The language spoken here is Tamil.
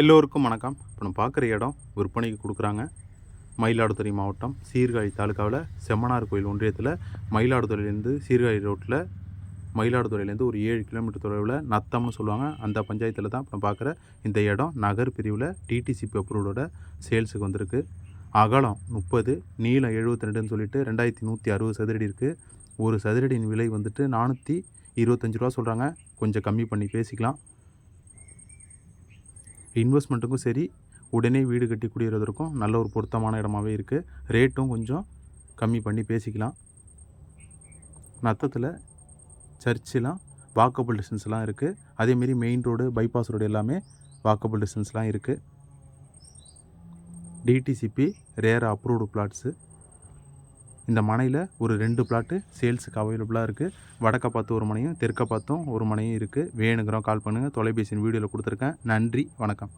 எல்லோருக்கும் வணக்கம். இப்போ நம்ம பார்க்குற இடம் விற்பனைக்கு கொடுக்குறாங்க. மயிலாடுதுறை மாவட்டம் சீர்காழி தாலுக்காவில் செம்மனார் கோயில் ஒன்றியத்தில் மயிலாடுதுறையிலேருந்து சீர்காழி ரோட்டில் மயிலாடுதுறையிலேருந்து ஒரு ஏழு கிலோமீட்டர் தொலைவில் நத்தம்னு சொல்லுவாங்க. அந்த பஞ்சாயத்தில் தான் இப்போ பார்க்குற இந்த இடம். நகர் பிரிவில் டிடிசிபி அப்ரூவோட சேல்ஸுக்கு வந்திருக்கு. அகலம் முப்பது நீளம் எழுபத்தி ரெண்டுன்னு சொல்லிட்டு ரெண்டாயிரத்தி நூற்றி அறுபது சதுரடி இருக்குது ஒரு சதுரடியின் விலை வந்துட்டு நானூற்றி இருபத்தஞ்சி ரூபா சொல்கிறாங்க. கொஞ்சம் கம்மி பண்ணி பேசிக்கலாம். இன்வெஸ்ட்மெண்ட்டுக்கும் சரி உடனே வீடு கட்டி குடியேறதற்கும் நல்ல ஒரு பொருத்தமான இடமாவே இருக்குது ரேட்டும் கொஞ்சம் கம்மி பண்ணி பேசிக்கலாம். நத்தத்தில் சர்ச்செலாம் வாக்கபிள் டிஸ்டன்ஸ்லாம் இருக்குது அதேமாரி மெயின் ரோடு பைபாஸ் ரோடு எல்லாமே வாக்கபிள் டிஸ்டன்ஸ்லாம் இருக்குது டிடிசிபி ரேர் அப்ரூவ்டு பிளாட்ஸு இந்த மனையில் ஒரு ரெண்டு பிளாட்டு சேல்ஸுக்கு அவைலபிளாக இருக்குது வடக்க பார்த்து ஒரு மனையும் தெற்க பார்த்தும் ஒரு மனையும் இருக்குது வேணுங்கிறோம் கால் பண்ணுங்கள் தொலைபேசியின் வீடியோவில் கொடுத்துருக்கேன். நன்றி. வணக்கம்.